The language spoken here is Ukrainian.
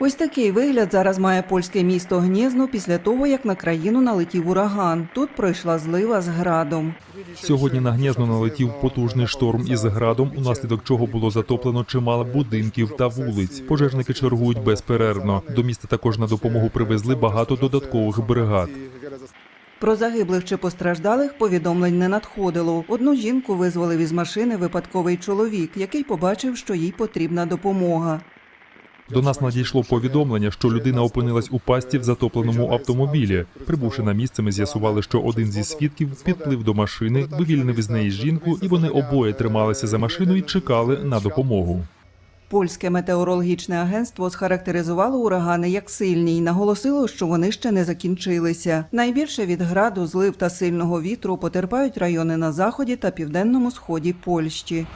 Ось такий вигляд зараз має польське місто Гнєзно після того, як на країну налетів ураган. Тут пройшла злива з градом. Сьогодні на гнізно налетів потужний шторм із градом, унаслідок чого було затоплено чимало будинків та вулиць. Пожежники чергують безперервно. До міста також на допомогу привезли багато додаткових бригад. Про загиблих чи постраждалих повідомлень не надходило. Одну жінку визволив із машини випадковий чоловік, який побачив, що їй потрібна допомога. До нас надійшло повідомлення, що людина опинилась у пасті в затопленому автомобілі. Прибувши на місце, ми з'ясували, що один зі свідків підплив до машини, вивільнив із неї жінку, і вони обоє трималися за машину і чекали на допомогу. Польське метеорологічне агентство схарактеризувало урагани як сильні і наголосило, що вони ще не закінчилися. Найбільше від граду, злив та сильного вітру потерпають райони на заході та південному сході Польщі.